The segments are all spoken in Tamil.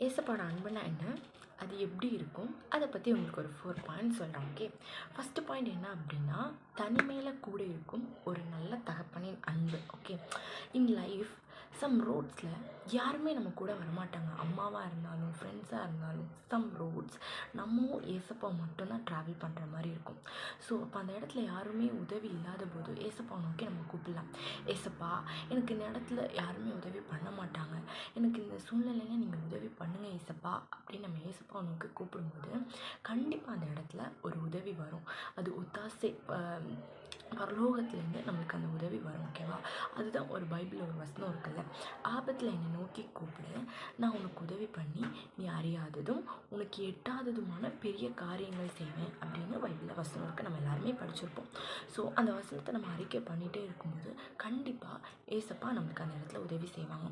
ஏசப்பாவோட அன்புனா என்ன? அது எப்படி இருக்கும்? அதை பற்றி உங்களுக்கு ஒரு ஃபோர் பாயிண்ட் சொல்கிறேன் ஓகே ஃபஸ்ட்டு பாயிண்ட் என்ன அப்படின்னா தனிமையில் கூட இருக்கும் ஒரு நல்ல தகப்பனின் அன்பு ஓகே இன் லைஃப் சம் ரோட்ஸில் யாருமே நம்ம கூட வரமாட்டாங்க. அம்மாவாக இருந்தாலும் ஃப்ரெண்ட்ஸாக இருந்தாலும் சம் ரோட்ஸ் நம்ம ஏசப்பா மட்டும்தான் ட்ராவல் பண்ணுற மாதிரி இருக்கும். ஸோ அப்போ அந்த இடத்துல யாருமே உதவி இல்லாத போது ஏசப்பா நோக்கி நம்ம கூப்பிடலாம். ஏசப்பா எனக்கு இந்த இடத்துல யாருமே உதவி பண்ண மாட்டாங்க. எனக்கு இந்த சூழ்நிலையில் நீங்கள் உதவி பண்ணுங்கள் ஏசப்பா அப்படின்னு நம்ம ஏசப்பா நோக்கி கூப்பிடும்போது கண்டிப்பாக அந்த இடத்துல ஒரு உதவி வரும். அது ஒத்தாசை பரலோகத்துலேருந்து நம்மளுக்கு அந்த உதவி வரும் ஓகேவா அதுதான் ஒரு பைபிளில் ஒரு வசனம் இருக்குல்ல. ஆபத்தில் என்ன நோக்கி கூப்பிடு. நான் உனக்கு உதவி பண்ணி நீ அறியாததும் உனக்கு எட்டாததுமான பெரிய காரியங்கள் செய்வேன் அப்படின்னு பைபிளில் வசனம் இருக்குது நம்ம எல்லாருமே படிச்சிருப்போம். ஸோ அந்த வசனத்தை நம்ம அறிக்கை பண்ணிகிட்டே இருக்கும்போது கண்டிப்பாக ஏசப்பா நம்மளுக்கு அந்த இடத்துல உதவி செய்வாங்க.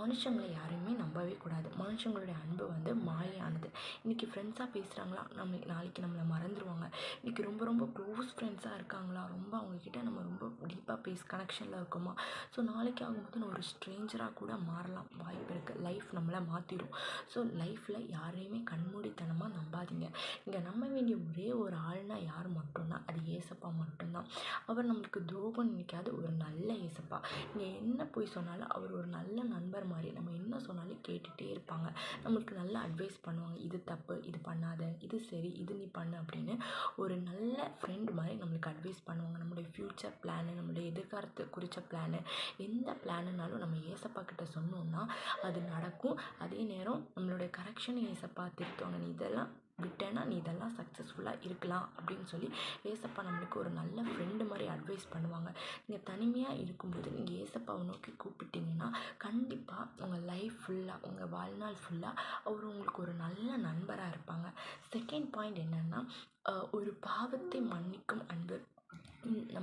மனுஷங்களை யாரையுமே நம்பவே கூடாது. மனுஷங்களுடைய அன்பு வந்து மாயானது இன்றைக்கி ஃப்ரெண்ட்ஸாக பேசுகிறாங்களா நம்ம நாளைக்கு நம்மளை மறந்துடுவாங்க இன்றைக்கி ரொம்ப ரொம்ப க்ளோஸ் ஃப்ரெண்ட்ஸாக இருக்காங்களா? ரொம்ப அவங்கக்கிட்ட நம்ம ரொம்ப டீப்பாக பேஸ் கனெக்ஷனில் இருக்கோமா? ஸோ நாளைக்கு ஆகும்போது நான் ஒரு ஸ்ட்ரேஞ்சராக கூட மாறலாம். வாய்ப்பு இருக்குது லைஃப் நம்மளை மாற்றிடும் ஸோ லைஃப்பில் யாரையுமே கண்மூடித்தனமாக நம்பாதீங்க. இங்கே நம்ப வேண்டிய ஒரே ஒரு ஆள்னா யார் மட்டும்தான்? அது ஏசப்பா மட்டும்தான். அவர் நம்மளுக்கு துரோகம் நினைக்காத ஒரு நல்ல ஏசப்பா. நீங்கள் என்ன போய் சொன்னாலும் அவர் ஒரு நல்ல நண்பர் மாதிரி நம்ம என்ன சொன்னாலும் கேட்டுகிட்டே இருப்பாங்க. நம்மளுக்கு நல்லா அட்வைஸ் பண்ணுவாங்க. இது தப்பு இது பண்ணாத இது சரி இது நீ பண்ணு அப்படின்னு ஒரு நல்ல ஃப்ரெண்ட் மாதிரி நம்மளுக்கு அட்வைஸ் பண்ணுவாங்க. நம்மளுடைய ஃப்யூச்சர் பிளானு நம்மளுடைய எதிர்காலத்தை குறித்த பிளானு எந்த பிளானுனாலும் நம்ம ஏசப்பா கிட்ட சொன்னோம்னா அது நடக்கும். அதே நேரம் நம்மளுடைய கரெக்ஷன் ஏசப்பா திருத்தவங்க நீ இதெல்லாம் விட்டேன்னா நீ இதெல்லாம் சக்ஸஸ்ஃபுல்லாக இருக்கலாம் அப்படின்னு சொல்லி ஏசப்பா நம்மளுக்கு ஒரு நல்ல ஃப்ரெண்டு மாதிரி அட்வைஸ் பண்ணுவாங்க. நீங்கள் தனிமையாக இருக்கும்போது நீங்கள் ஏசப்பாவை நோக்கி கூப்பிட்டீங்கன்னா கண்டிப்பாக உங்கள் லைஃப் ஃபுல்லாக உங்கள் வாழ்நாள் ஃபுல்லாக அவர் உங்களுக்கு ஒரு நல்ல நண்பராக இருப்பாங்க. செகண்ட் பாயிண்ட் என்னென்னா ஒரு பாவத்தை மன்னிக்கும் அன்பு.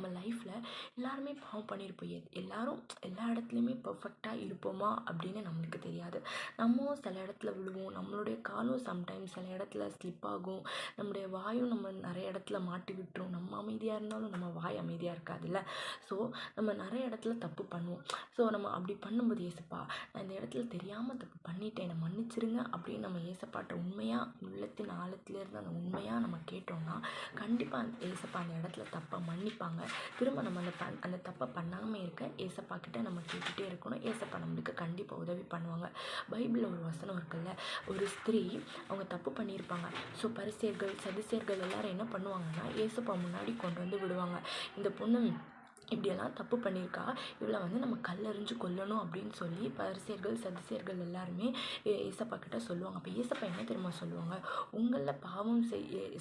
நம்ம லைஃப்பில் எல்லாருமே பாவம் பண்ணியிருப்போம் எ- எல்லாரும் எல்லா இடத்துலையுமே பர்ஃபெக்டாக இருப்போமா அப்படின்னு நம்மளுக்கு தெரியாது. நம்ம சில இடத்துல விழுவோம். நம்மளுடைய காலும் சம்டைம்ஸ் சில இடத்துல ஸ்லிப் ஆகும். நம்முடைய வாயும் நம்ம நிறைய இடத்துல மாட்டி விட்டுரும். நம்ம அமைதியாக இருந்தாலும் நம்ம வாய் அமைதியாக இருக்காதுல்ல? ஸோ நம்ம நிறைய இடத்துல தப்பு பண்ணுவோம். ஸோ நம்ம அப்படி பண்ணும்போது ஏசப்பா நான் இந்த இடத்துல தெரியாமல் தப்பு பண்ணிட்டேன். என்னை மன்னிச்சிருங்க அப்படின்னு நம்ம ஏசப்பாட்ட உண்மையாக உள்ளத்தின் ஆழத்துலேருந்து அந்த உண்மையாக நம்ம கேட்டோம்னா கண்டிப்பாக அந்த ஏசப்பா அந்த இடத்துல தப்பை மன்னிப்பாங்க. திரும்ப நம்ம அந்த பண் அந்த தப்பை பண்ணாமல் இருக்க ஏசப்பா கிட்ட நம்ம கேட்டுகிட்டே இருக்கணும். ஏசப்பா நம்மளுக்கு கண்டிப்பாக உதவி பண்ணுவாங்க. பைபிளில் ஒரு வசனம் இருக்குல்ல ஒரு ஸ்திரீ அவங்க தப்பு பண்ணியிருப்பாங்க. ஸோ பரிசேர்கள் சதிசியர்கள் எல்லாரும் என்ன பண்ணுவாங்கன்னா ஏசப்பா முன்னாடி கொண்டு வந்து விடுவாங்க. இந்த பொண்ணு இப்படியெல்லாம் தப்பு பண்ணியிருக்கா? இவளை வந்து நம்ம கல்லறிஞ்சு கொல்லணும் அப்படின்னு சொல்லி பரிசியர்கள் சதிசேர்கள் எல்லாருமே ஏசப்பா கிட்ட சொல்லுவாங்க. அப்போ ஏசப்பா என்ன தெரியுமா சொல்லுவாங்க? உங்களில் பாவம்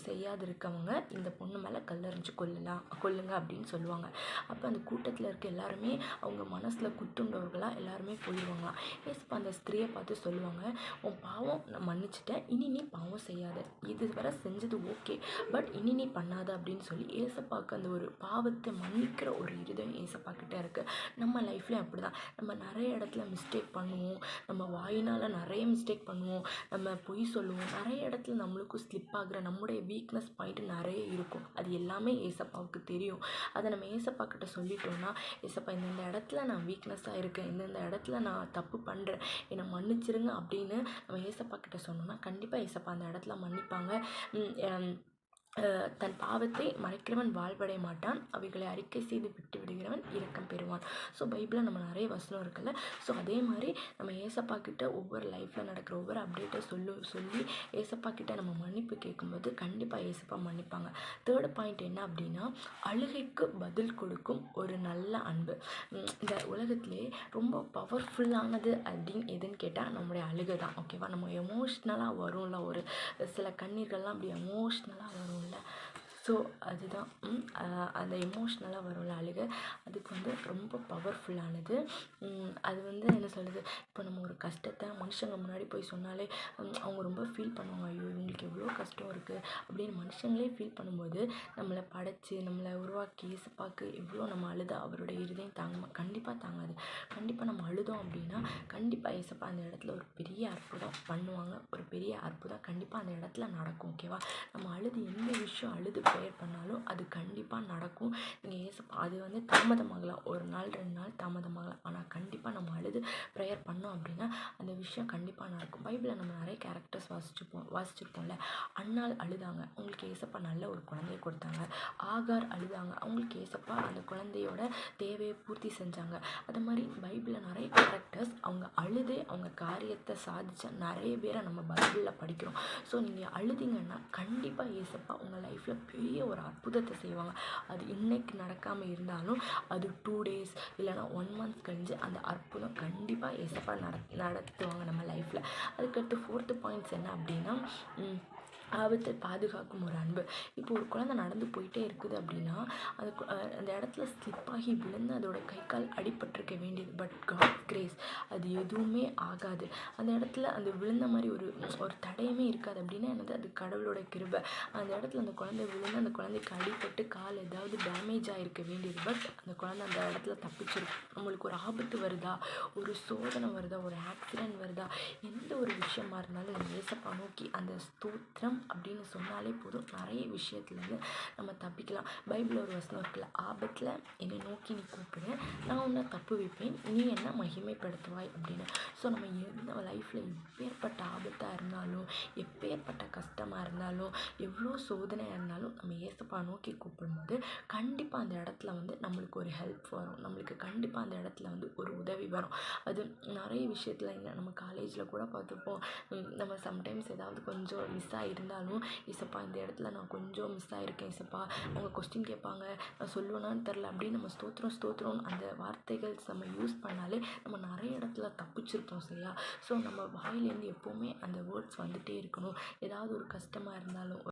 செய்ய இருக்கவங்க இந்த பொண்ணு மேலே கல்லறிஞ்சு கொல்லலாம் கொல்லுங்க அப்படின்னு சொல்லுவாங்க. அப்போ அந்த கூட்டத்தில் இருக்க எல்லாருமே அவங்க மனசில் குத்துண்டவர்களாக எல்லாருமே போயிடுவாங்களாம் ஏசப்பா அந்த ஸ்திரியை பார்த்து சொல்லுவாங்க உன் பாவம் நான் மன்னிச்சிட்டேன் இனி நீ பாவம் செய்யாத. இது வரை செஞ்சது ஓகே பட் இனி நீ பண்ணாத அப்படின்னு சொல்லி ஏசப்பாவுக்கு அந்த ஒரு பாவத்தை மன்னிக்கிற ஒரு இருதயம் ஏசப்பா கிட்டே இருக்குது நம்ம லைஃப்லேயும் அப்படி தான் நம்ம நிறைய இடத்துல மிஸ்டேக் பண்ணுவோம். நம்ம வாயினால் நிறைய மிஸ்டேக் பண்ணுவோம். நம்ம பொய் சொல்லுவோம். நிறைய இடத்துல நம்மளுக்கும் ஸ்லிப் ஆகுற நம்முடைய வீக்னஸ் பாயிண்ட் நிறைய இருக்கும். அது எல்லாமே ஏசப்பாவுக்கு தெரியும். அதை நம்ம ஏசப்பா கிட்ட சொல்லிட்டோம்னா ஏசப்பா இந்தந்த இடத்துல நான் வீக்னஸாக இருக்கேன். இந்தந்த இடத்துல நான் தப்பு பண்ணுறேன் என்னை மன்னிச்சிருங்க அப்படின்னு நம்ம ஏசப்பா கிட்ட சொன்னோம்னா கண்டிப்பாக ஏசப்பா அந்த இடத்துல மன்னிப்பாங்க. தன் பாவத்தை மறைக்கிறவன் வாழ்வடைய மாட்டான். அவைகளை அறிக்கை செய்து விட்டு விடுகிறவன் இரக்கம் பெறுவான். ஸோ பைபிளில் நம்ம நிறைய வசனம் இருக்குல்ல. ஸோ அதே மாதிரி நம்ம ஏசப்பா கிட்ட ஒவ்வொரு லைஃப்பில் நடக்கிற ஒவ்வொரு அப்டேட்டை சொல்லு சொல்லி ஏசப்பா கிட்ட நம்ம மன்னிப்பு கேட்கும்போது கண்டிப்பாக ஏசப்பா மன்னிப்பாங்க. தேர்டு பாயிண்ட் என்ன அப்படின்னா அழுகைக்கு பதில் கொடுக்கும் ஒரு நல்ல அன்பு. இந்த உலகத்திலே ரொம்ப பவர்ஃபுல்லானது அப்படின்னு எதுன்னு கேட்டால் நம்முடைய அழுகை தான். ஓகேவா நம்ம எமோஷ்னலாக வரும்ல ஒரு சில கண்ணீர்கள்லாம் அப்படி எமோஷ்னலாக வரும்ல. ஸோ அதுதான். அந்த எமோஷ்னலாக வரும்ல அழுகை. அதுக்கு வந்து ரொம்ப பவர்ஃபுல்லானது அது வந்து என்ன சொல்கிறது இப்போ நம்ம ஒரு கஷ்டத்தை மனுஷங்க முன்னாடி போய் சொன்னாலே அவங்க ரொம்ப ஃபீல் பண்ணுவாங்க. ஐயோ இவங்களுக்கு எவ்வளோ கஷ்டம் இருக்குது அப்படின்னு மனுஷங்களே ஃபீல் பண்ணும்போது நம்மளை படைச்சி நம்மளை உருவாக்கி இயேசுப்பாக்கு எவ்வளோ நம்ம அழுத அவருடைய இருதயம் தாங்குமா கண்டிப்பாக தாங்காது. கண்டிப்பாக நம்ம அழுதோம் அப்படின்னா கண்டிப்பாக ஏசப்பா அந்த இடத்துல ஒரு பெரிய அற்புதம் பண்ணுவாங்க. ஒரு பெரிய அற்புதம் கண்டிப்பாக அந்த இடத்துல நடக்கும் ஓகேவா நம்ம அழுது எந்த விஷயம் அழுது ப்ரேயர் பண்ணாலும் அது கண்டிப்பாக நடக்கும். நீங்கள் ஏசப்பா அது வந்து தாமதமாகலாம் ஒரு நாள் ரெண்டு நாள் தாமதமாகலாம் ஆனால் கண்டிப்பாக நம்ம அழுது ப்ரேயர் பண்ணோம் அப்படின்னா அந்த விஷயம் கண்டிப்பாக நடக்கும். பைபிளில் நம்ம நிறைய கேரக்டர்ஸ் வாசிச்சுப்போம் வாசிச்சிருப்போம்ல. அண்ணால் அழுதாங்க. அவங்களுக்கு ஏசப்பா நல்ல ஒரு குழந்தைய கொடுத்தாங்க. ஆகார் அழுதாங்க. அவங்களுக்கு ஏசப்பா அந்த குழந்தையோட தேவையை பூர்த்தி செஞ்சாங்க. அது மாதிரி பைபிளில் நிறைய கேரக்டர்ஸ் அவங்க அழுதே அவங்க காரியத்தை சாதித்த நிறைய பேரை நம்ம பைபிளில் படிக்கிறோம். ஸோ நீங்கள் அழுதிங்கன்னா கண்டிப்பாக ஏசப்பா உங்கள் லைஃப்பில் பெரிய ஒரு அற்புதத்தை செய்வாங்க. அது இன்னைக்கு நடக்காமல் இருந்தாலும் அது டூ டேஸ் இல்லைனா ஒன் மந்த்ஸ் கழிஞ்சு அந்த அற்புதம் கண்டிப்பாக ஏசப்பா நட நடத்துவாங்க நம்ம லைஃப்பில் அதுக்கடுத்து ஃபோர்த்து பாயிண்ட்ஸ் என்ன அப்படின்னா ஆபத்தை பாதுகாக்கும் ஒரு அன்பு. இப்போ ஒரு குழந்தை நடந்து போயிட்டே இருக்குது அப்படின்னா அது அந்த இடத்துல ஸ்லிப் ஆகி விழுந்து அதோட கை கால் அடிபட்டிருக்க வேண்டியது. பட் காட் கிரேஸ் அது எதுவுமே ஆகாது. அந்த இடத்துல அந்த விழுந்த மாதிரி ஒரு ஒரு தடையுமே இருக்காது. அப்படின்னா என்னது? அது கடவுளோட கிருபை. அந்த இடத்துல அந்த குழந்தை விழுந்து அந்த குழந்தைக்கு அடிபட்டு கால் ஏதாவது டேமேஜ் ஆகிருக்க வேண்டியது. பட் அந்த குழந்தை அந்த இடத்துல தப்பிச்சிருக்கும் நம்மளுக்கு ஒரு ஆபத்து வருதா? ஒரு சோதனை வருதா? ஒரு ஆக்சிடென்ட் வருதா? எந்த ஒரு விஷயமா இருந்தாலும் நம்ம ஏசப்பா நோக்கி அந்த ஸ்தோத்திரம் அப்படின்னு சொன்னாலே போதும். நிறைய விஷயத்துலேருந்து நம்ம தப்பிக்கலாம். பைபிள் ஒரு வசனம் இருக்குல்ல ஆபத்தில் என்னை நோக்கி நீ கூப்பிடு நான் உன்னை தப்பு வைப்பேன் நீ என்ன மகிமைப்படுத்துவாய் அப்படின்னு. ஸோ நம்ம எந்த லைஃப்பில் எப்பேற்பட்ட ஆபத்தாக இருந்தாலும் எப்பேற்பட்ட கஷ்டமாக இருந்தாலும் எவ்வளோ சோதனையாக இருந்தாலும் நம்ம ஏசப்பா நோக்கி கூப்பிடும்போது கண்டிப்பாக அந்த இடத்துல வந்து நம்மளுக்கு ஒரு ஹெல்ப் வரும். நம்மளுக்கு கண்டிப்பாக அந்த இடத்துல வந்து ஒரு உதவி வரும். அது நிறைய விஷயத்தில் என்ன நம்ம காலேஜில் கூட பார்த்துருப்போம் நம்ம சம்டைம்ஸ் ஏதாவது கொஞ்சம் மிஸ் இருந்தாலும் இசப்பா இந்த இடத்துல நான் கொஞ்சம் மிஸ் ஆகிருக்கேன் இசப்பா அவங்க கொஸ்டின் கேட்பாங்க. நான் சொல்லுவேனான்னு தெரில அப்படின்னு நம்ம ஸ்தோத்திரம் ஸ்தோத்திரம் அந்த வார்த்தைகள் நம்ம யூஸ் பண்ணாலே நம்ம நிறைய இடத்துல தப்பிச்சிருப்போம் சரியா? ஸோ நம்ம வாயிலேருந்து எப்போவுமே அந்த வேர்ட்ஸ் வந்துகிட்டே இருக்கணும். ஏதாவது ஒரு கஷ்டமாக இருந்தாலும்